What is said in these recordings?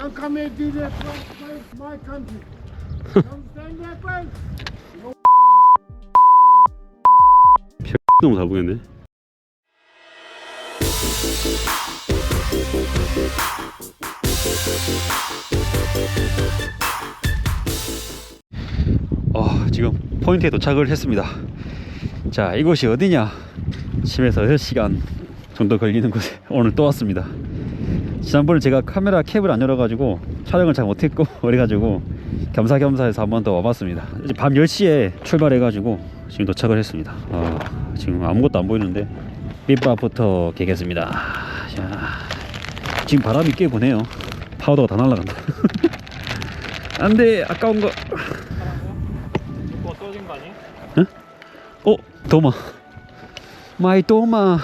Don't come and do that. It's my country. You understand that, bro? 너무 잘 보겠네. 어, 지금 포인트에 도착을 했습니다. 자, 이곳이 어디냐? 집에서 6시간 정도 걸리는 곳에 오늘 또 왔습니다. 지난번에 제가 카메라 캡을 안 열어가지고 촬영을 잘 못했고 그래가지고 겸사겸사 해서 한 번 더 와봤습니다. 이제 밤 10시에 출발해가지고 지금 도착을 했습니다. 아, 지금 아무것도 안 보이는데 밑밥부터 개겠습니다. 자, 지금 바람이 꽤 부네요. 파우더가 다 날라간다. 안돼 아까운 거. 어 도마. 마이 도마.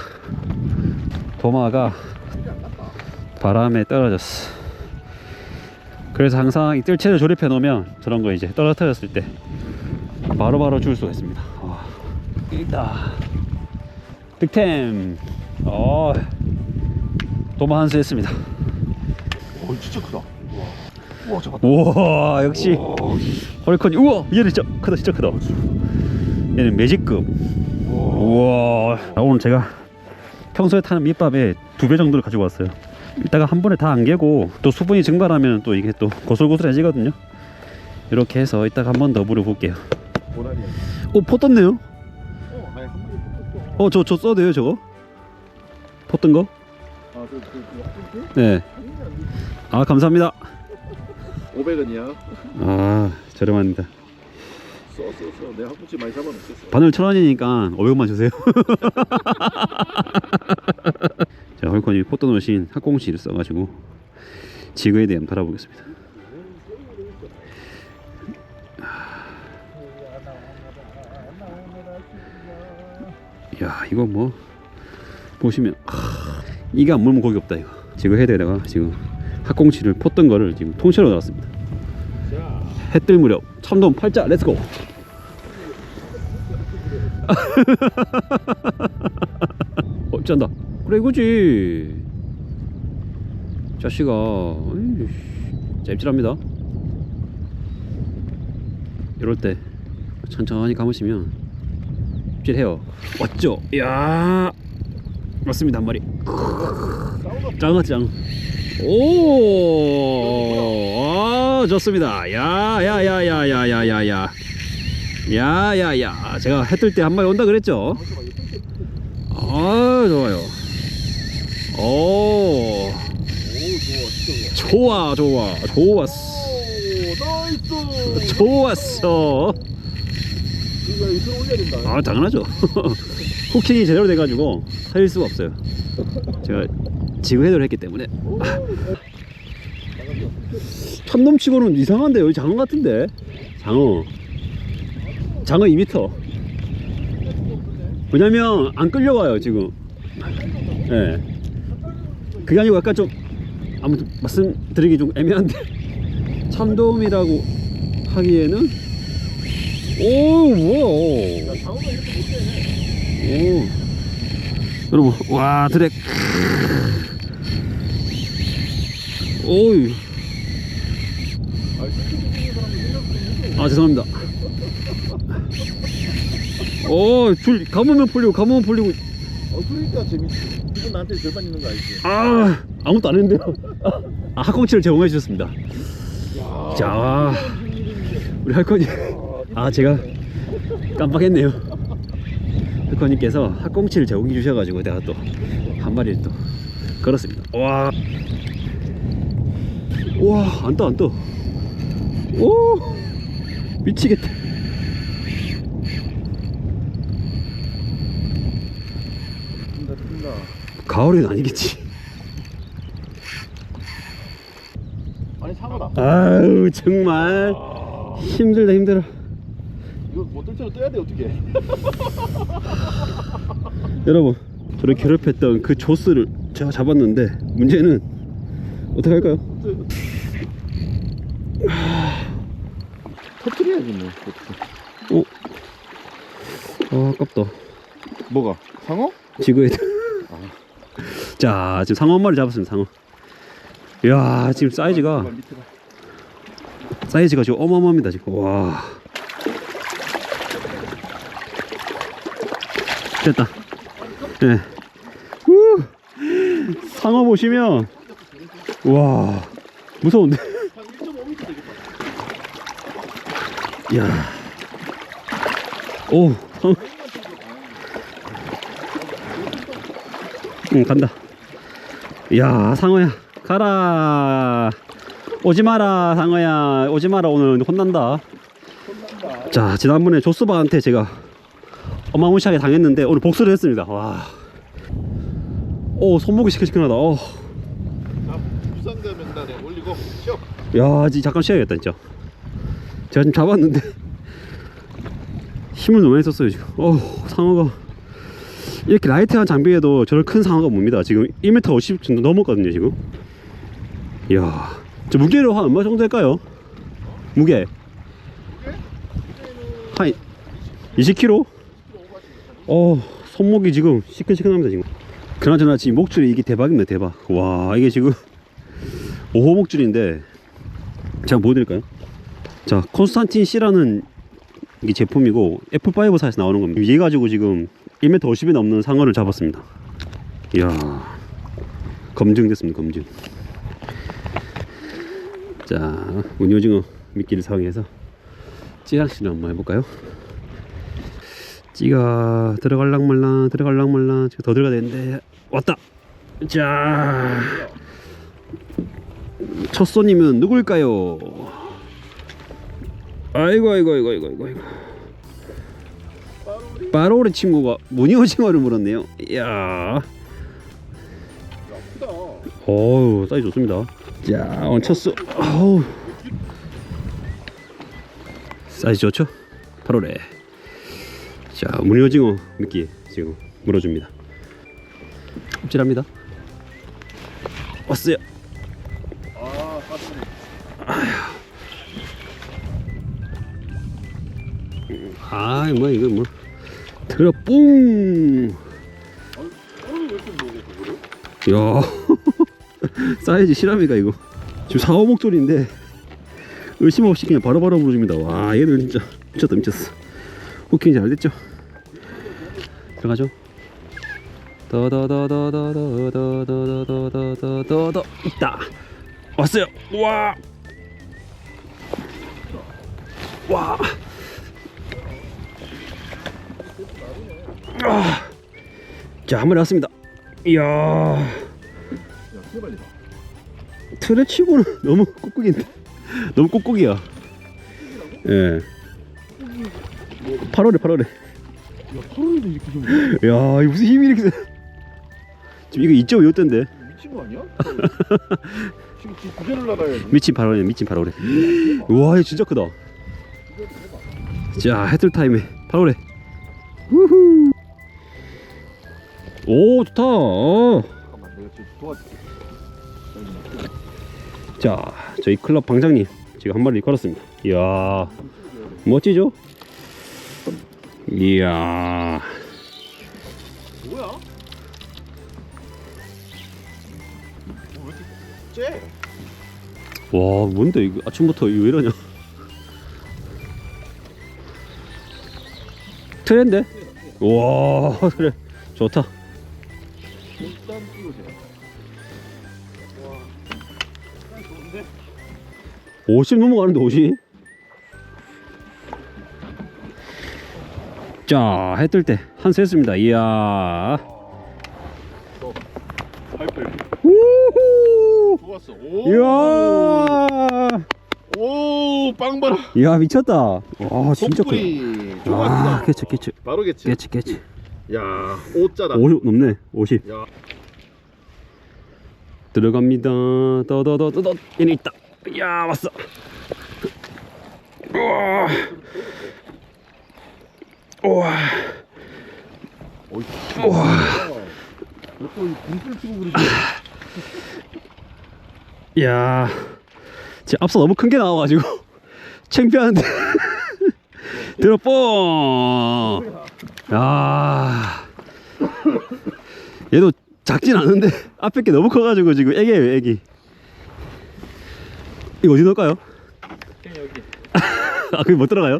도마가 바람에 떨어졌어. 그래서 항상 이 뜰채를 조립해 놓으면 저런 거 이제 떨어뜨렸을 때 바로 바로 줄 수가 있습니다. 와, 있다. 득템. 어, 도마 한수 했습니다. 오 진짜 크다. 우와 잡았다. 우와, 역시 홀콘이. 우와, 얘는 진짜 크다, 진짜 크다. 얘는 매직급. 우와. 아, 오늘 제가 평소에 타는 밑밥의 두배 정도를 가지고 왔어요. 이따가 한 번에 다 안 개고 또 수분이 증발하면 또 이게 또 고슬고슬해지거든요. 이렇게 해서 이따가 한 번 더 물어볼게요. 보라니. 오, 포 떴네요. 어, 아니 한 마리 뽑혔어. 어, 저, 저 써도요, 저거? 포 뜬 거? 네. 아, 감사합니다. 500원이야. 아, 저렴합니다. 써, 써, 써. 내가 한푼치 많이 잡아놓겠어. 바늘 천 원이니까 500만 주세요. 자, 헐컨이 포터 놓으신 학공시를 써가지고 지그에 대한 바라보겠습니다. 야, 이거 뭐 보시면 하, 이게 안 물면 고기 없다 이거. 지금 헤드에다가 지금 학공시를 포던 거를 지금 통째로 넣었습니다. 자, 해뜰 무렵 참돔 팔자 렛츠고 어 짠다 그래 이거지 자식아 잽질합니다 이럴 때 천천히 감으시면 찔해요 왔죠 이야 맞습니다 한 마리 짱어 짱 오, 아, 좋습니다. 야, 야, 야, 야, 야, 야, 야, 야. 야, 야, 야. 제가 해 뜰 때 한 마리 온다 그랬죠? 아, 좋아요. 오, 오, 좋아, 좋아, 좋았어. 나이스. 좋았어. 아, 당연하죠. 후킹이 제대로 돼가지고 살릴 수가 없어요. 제가 지구 해도를 했기 때문에. 참돔치고는 이상한데 여기 장어 같은데 장어 장어 2m 왜냐면 안 끌려와요 지금 예 그게 아니고 약간 좀 아무튼 말씀드리기 좀 애매한데 참돔이라고 하기에는 오 못해. 오 여러분 와 드랙 오이 아, 죄송합니다. 오, 줄 감으면 풀리고 감으면 풀리고 어, 그러니까 재밌지. 이건 나한테 절반 있는 거 알지? 아 아무것도 안 했는데요. 아 학공치를 제공해 주셨습니다. 야, 자, 우리 할머니 아 제가 깜빡했네요. 할머니께서 학공치를 제공해 주셔가지고 내가 또 한 마리를 또 걸었습니다. 와, 와안 떠 안 떠. 오 미치겠다 뛴다. 가을은 아니겠지. 아니, 상어다. 아유 정말 힘들다 힘들어. 이거 못 들처럼 떠야 돼, 어떻게? 여러분 저를 괴롭혔던 그 조스를 제가 잡았는데 문제는 어떻게 할까요? 터트려야지, 뭐. 어떻게. 어? 아 아깝다. 뭐가? 상어? 지구에 자 지금 상어 한 마리 잡았습니다 상어 야 지금 사이즈가. 사이즈가 지금 어마어마합니다 지금 와 됐다 예 우! 상어 보시면 와 무서운데 한 1.5m 되겠다. 이야 오 상어 응 간다. 이야 상어야 가라. 오지 마라 상어야. 오지 마라 오늘 혼난다. 혼난다. 자 지난번에 조스바한테 제가 어마무시하게 당했는데 오늘 복수를 했습니다. 와 오 손목이 시큰시큰하다. 어. 부산대 명단에 올리고 쉬어. 야 진짜 잠깐 쉬어야겠다 진짜. 제가 지금 잡았는데 힘을 너무 많이 썼어요 지금. 어 상어가 이렇게 라이트한 장비에도 저런 큰 상어가 뭡니다 지금 1m 50 정도 넘었거든요 지금 이야 저 무게로 한 얼마 정도 될까요? 무게 한 20kg? 어 손목이 지금 시큰시큰합니다 지금 그나저나 지금 목줄이 이게 대박입니다 대박 와 이게 지금 5호 목줄인데 제가 보여드릴까요? 자 콘스탄틴 C라는 이 제품이고 F5 사에서 나오는 겁니다 얘 가지고 지금 1m 50이 넘는 상어를 잡았습니다 이야 검증됐습니다 검증 자 운io징어 미끼를 사용해서 찌낚시를 한번 해볼까요? 찌가 들어갈랑 말랑 들어갈랑 말랑 지금 더 들어가야 되는데 왔다 자 첫 손님은 누굴까요? 아이고 아이고 아이고 아이고 아이고 아이고 빠로리 친구가 무늬오징어를 물었네요. 이야. 어우 사이즈 좋습니다. 자 수, 어우. 사이즈 좋죠? 8월에 자 무늬오징어 미끼 지금 물어줍니다. 흡질합니다. 왔어요. 아, 가슴이. 아, 뭐 이거 뭐 들어 그거를? 야, 사이즈 실합니까 이거? 지금 4, 5 목줄인데 의심 없이 그냥 바로바로 부르줍니다. 와, 얘들 진짜 미쳤다 미쳤어. 후킹이 잘 됐죠? 들어가죠. 더더더더더더더더더더더 있다. 왔어요. 와. 와. 자, 한 마리 왔습니다. 이야. 틀에 치고는 너무 꾹꾹인데. 너무 꾹꾹이야. 예. 8월에 8월에. 야, 서른도 이렇게 좀 야, 이거 무슨 힘이 이렇게 세. 지금 이거 2.5대인데. 미친 거 아니야? 지금 지금 구제를 나가야지. 미친 8월에 미친 8월에. 우와, 이거 진짜 크다. 자, 해틀 타임에 8월에. 우후. 오, 좋다. 어. 잠깐만, 내가 지금 도와줄게. 자, 저희 클럽 방장님 지금 한 마리 걸었습니다. 이야, 멋지죠? 이야, 뭐야? 어, 왜 이렇게 째? 와, 뭔데 이거 아침부터 이거 왜 이러냐? 트렌드? 와, 그래, 좋다. 50 넘어가는데 50? 자, 해 뜰 때 한 수 했습니다. 이야, 파이프 우후, 좋았어. 오. 이야. 오, 빵 봐라. 이야 미쳤다. 와 진짜. 속불이 아 좋았어. 개치 개치 바로 개치. 개치 개치. 야, 오짜다. 50 넘네 50. 야, 들어갑니다. 더더더더더 얘는 있다. 야 왔어. 우와. 우와. 우와. 야. 지금 앞서 너무 큰 게 나와가지고 창피한데. 들어 뽕. 야. 얘도 작진 않은데 앞에 게 너무 커가지고 지금 애기예요 애기. 이거 어디 넣을까요? 여기. 아, 그게 못 들어가요?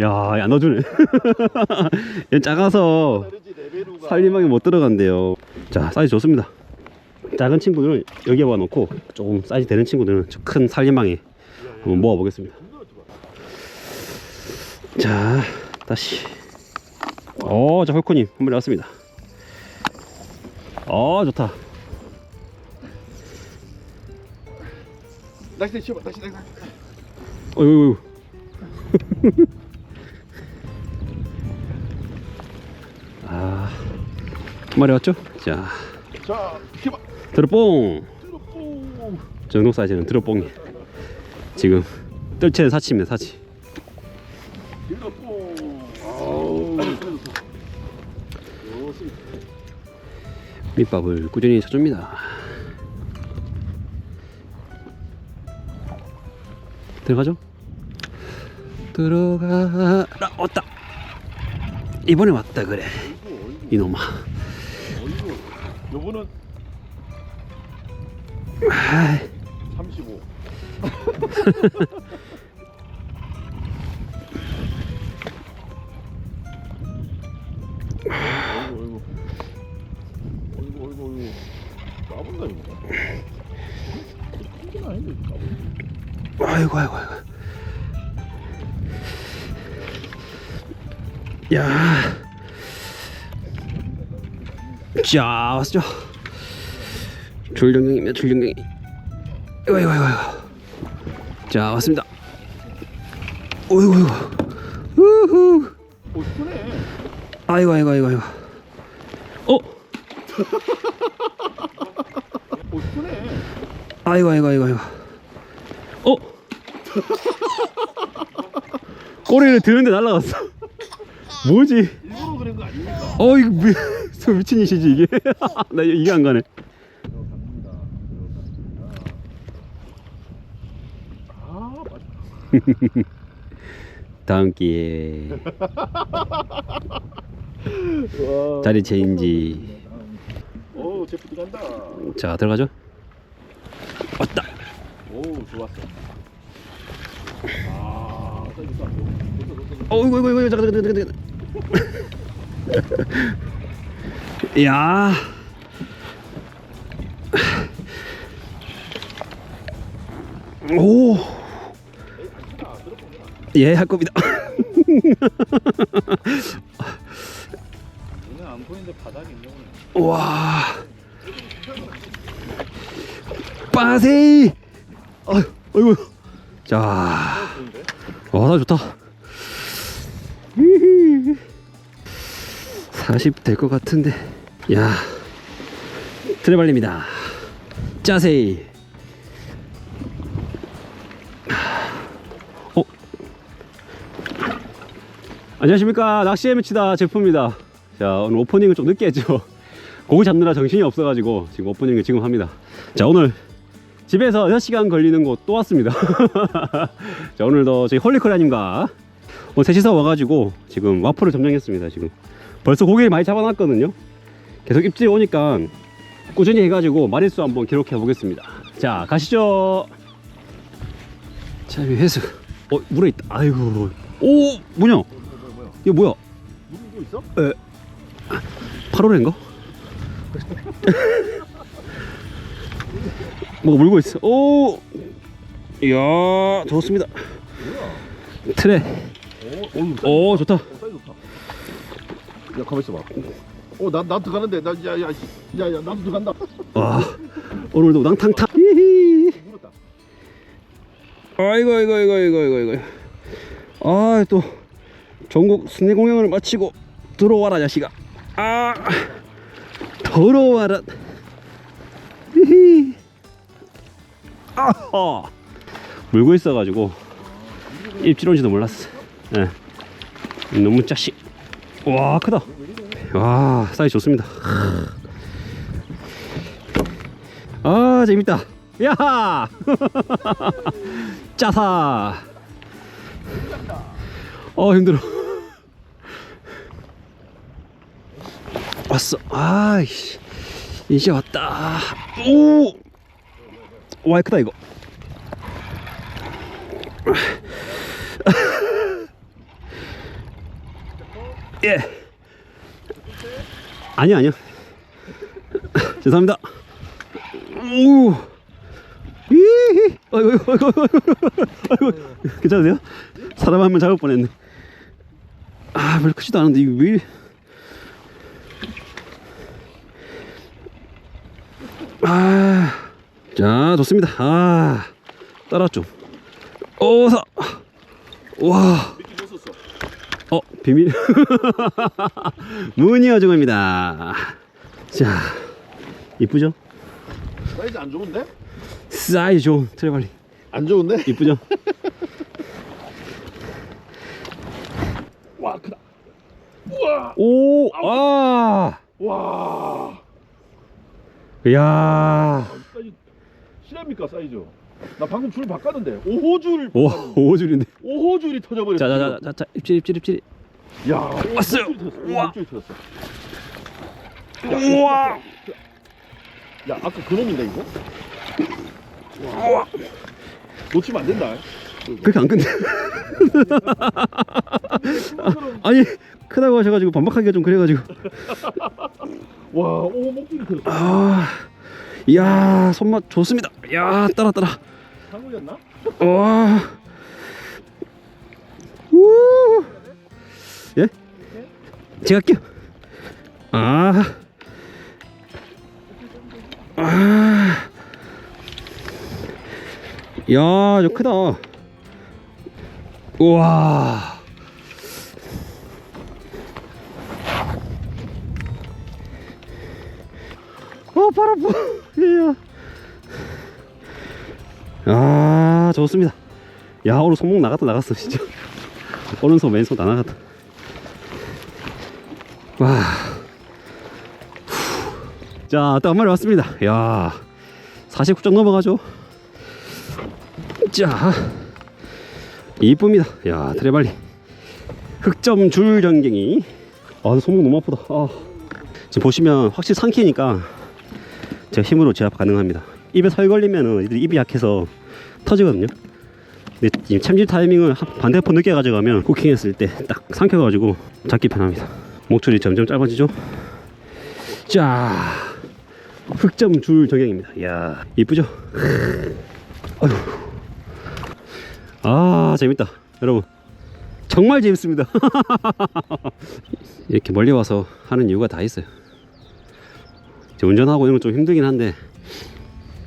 야, 안 넣어주네. 얘 작아서 다르지. 살림하게 못 들어간대요. 자, 사이즈 좋습니다. 작은 친구들은 여기에 놓고 조금 사이즈 되는 친구들은 저 큰 살림망에 한번 모아보겠습니다. 자, 다시. 어, 자, 홀코님 한 마리 왔습니다. 어, 좋다. 낚시 치워 낚시 낚시. 어이구, 어이구. 아, 한 마리 왔죠? 자, 자 힘. 드롭뽕. 뽕. 정도 사이즈는 드롭뽕이. 지금 뜰채는 사치입니다, 사치. 밑밥을 꾸준히 쳐줍니다. 들어가죠? 들어가라 왔다. 이번에 왔다 그래. 이놈아. 요거는 아이, 35. 야. 자 왔죠. 줄령경이면 줄령경이. 아이고 아이고 아이고. 자 왔습니다. 어이구 어이구. 우후. 아이고 아이고 아이고 아이고. 어. 아이고 아이고 아이고 아이고. 어. 꼬리를 드는데 날라갔어. 뭐지? 일부러 그런 거 아닙니까? 어 이거 미, 저 미친이시지 이게? 나 이- 이게 안 가네. 아 맞다 다음 기회에 자리 체인지. 오 제프트 간다 자 들어가죠. 왔다. 오 좋았어 아. 어이구 이구 이구 잠깐 잠깐 잠깐 잠깐. 야. 오. 예, 할 겁니다. 안 보이는데 바닥에 있는 거네 와. 빠세이. 어, 어이구. 자. 와, 나 좋다. 40 될 것 같은데. 야. 트레발립니다. 짜세이. 어? 안녕하십니까. 낚시의 매치다 제프입니다. 자, 오늘 오프닝을 좀 늦게 했죠. 고기 잡느라 정신이 없어가지고 지금 오프닝을 지금 합니다. 자, 오늘 집에서 6시간 걸리는 곳 또 왔습니다. 자, 오늘도 저희 홀리코리아님과 오늘 셋이서 와가지고 지금 와플을 점령했습니다. 지금 벌써 고기를 많이 잡아놨거든요. 계속 입질이 오니까 꾸준히 해가지고 마리수 한번 기록해 보겠습니다. 자, 가시죠. 자, 여기 해수. 어, 물에 있다. 아이고. 오, 뭐냐? 이거 뭐야? 누구 있어? 8월인가? 뭐가 물고 있어. 오! 이야, 좋습니다. 트레. 오, 오, 오, 좋다. 야, 가만 있어봐. 어, 나, 나도 가는데, 나, 야, 야, 야, 야, 나도 들어간다. 와, 오늘도 낭탕탕. 히히. 아이고, 아이고, 아이고, 아이고, 아이고, 아이고. 아, 또 전국 순회 공연을 마치고 들어와라, 자식아. 아, 더러워라. 히히. 아하. 물고 있어가지고 입질 온지도 몰랐어. 예. 너무 짜식. 와, 크다. 와, 사이즈 좋습니다. 아, 재밌다. 야! 짜사. 어, 힘들어. 왔어. 아이씨. 이제 왔다. 오! 와, 크다, 이거. 예. 아니요, 아니요. 죄송합니다. 오. 이. 아이고, 아이고, 아이고, 아이고. 괜찮으세요? 사람 한 명 잡을 뻔했네. 아, 별로 크지도 않은데 이거 왜? 아, 자, 좋습니다. 아, 따라왔죠. 오, 사. 와. 어 비밀 무늬어 중입니다 자 이쁘죠 사이즈 안 좋은데? 사이즈 좋은 트레발리 안 좋은데? 이쁘죠 와 크다. 우와. 오아 와. 이야 사이즈 실합니까 사이즈? 나 방금 줄 바꿨는데 5호줄 오 5줄인데 5호줄이 터져버렸어. 자자자자 입질 입질 입질 야 왔어요. 우와. 5호줄이 터졌어. 우와 야 아까 그놈인데 이거? 놓치면 안 된다. 그렇게 안 큰데 아니 크다고 하셔가지고 반박하기가 좀 그래가지고 와, 오 목줄이 터졌어. 아 이야 손맛 좋습니다 이야 따라 따라 상울이었나? 와. 우. 예? 제가 할게요. 아. 아. 야, 저 크다. 우와. 어, 발 아파. 이야. 아 좋습니다. 야 오늘 손목 나갔다 나갔어 진짜. 오른손 왼손 다 나갔다. 와자또 한 마리 왔습니다. 야 49점 넘어가죠? 자 이쁩니다. 야 트레발리. 흑점 줄 전갱이. 아 손목 너무 아프다. 아. 지금 보시면 확실히 상키니까 제가 힘으로 제압 가능합니다 입에 설 걸리면은 이들 입이 약해서 터지거든요. 근데 이 챔질 타이밍을 한- 반대편 늦게 가져가면 쿠킹했을 때 딱 삼켜가지고 잡기 편합니다. 목줄이 점점 짧아지죠. 자, 흑점 줄 적용입니다. 이야, 이쁘죠? 아, 재밌다. 여러분. 정말 재밌습니다. 이렇게 멀리 와서 하는 이유가 다 있어요. 운전하고 이런 건 좀 힘들긴 한데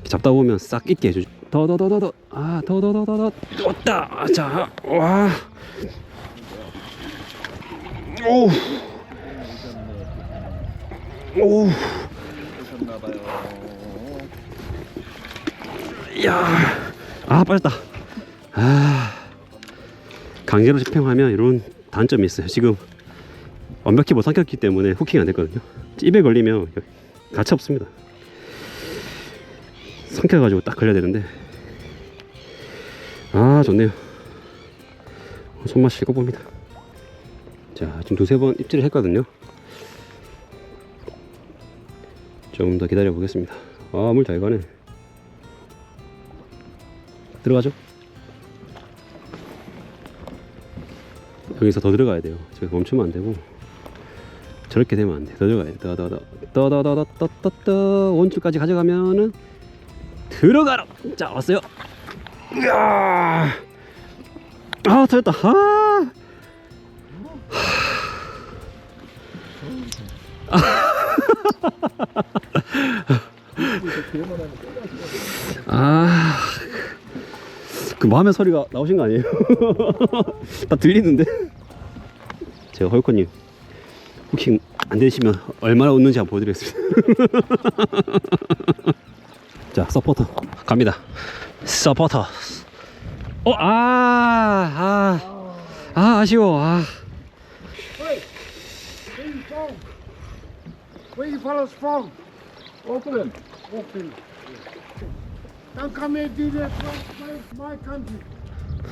잡다 보면 싹 있게 해주죠. 더 더 더 더 더. 아, 더 더 더 더 더. 왔다. 자, 와. 오. 오. 야. 아, 빠졌다. 아. 강제로 집행하면 이런 단점이 있어요. 지금 완벽히 못 삼켰기 때문에 후킹 안 됐거든요. 입에 걸리면 가치 없습니다. 삼켜가지고 딱 걸려야 되는데. 아 좋네요. 손맛 실고 봅니다. 자 지금 두세 번 입질을 했거든요. 좀 더 기다려 보겠습니다. 아 물 잘 가네. 들어가죠? 여기서 더 들어가야 돼요. 저기 멈추면 안 되고 저렇게 되면 안 돼. 더 들어가야 돼. 더, 더, 더. 더, 더, 더, 더, 더, 더, 더. 원줄까지 가져가면은 들어가라. 자, 왔어요. 이야. 아, 터졌다. 아. 아. 그 마음의 소리가 나오신 거 아니에요? 다 들리는데? 제가 헐커님 후킹 안 되시면 얼마나 웃는지 한번 보여드리겠습니다. 자, 서포터 갑니다. 서포터. 어, 아, 아, 아, 아쉬워. 아, where you fellas from? 오크랜드. Oakland. Don't come here do that. It's my country.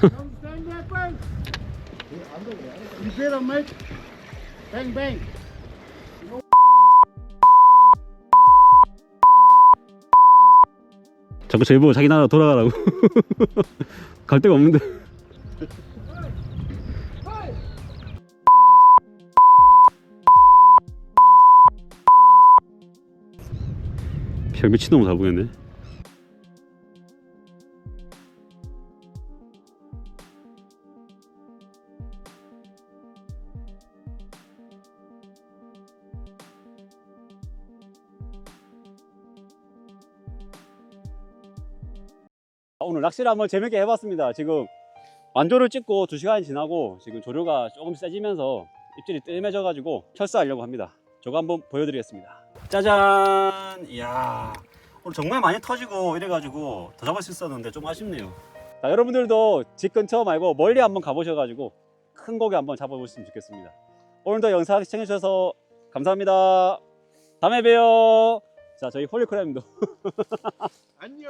You understand that, bro? You better make bang. 자꾸 저희 보고 자기 나라 돌아가라고. 갈 데가 없는데. 별 미친놈 다 보겠네. 오늘 낚시를 한번 재밌게 해봤습니다. 지금 완조를 찍고 2시간이 지나고 지금 조류가 조금 세지면서 입질이 뜸해져 가지고 철수하려고 합니다. 저거 한번 보여드리겠습니다. 짜잔! 이야 오늘 정말 많이 터지고 이래 가지고 더 잡을 수 있었는데 좀 아쉽네요. 자, 여러분들도 집 근처 말고 멀리 한번 가보셔 가지고 큰 고기 한번 잡아보셨으면 좋겠습니다. 오늘도 영상 시청해 주셔서 감사합니다. 다음에 봬요. 자, 저희 홀리크라임도 안녕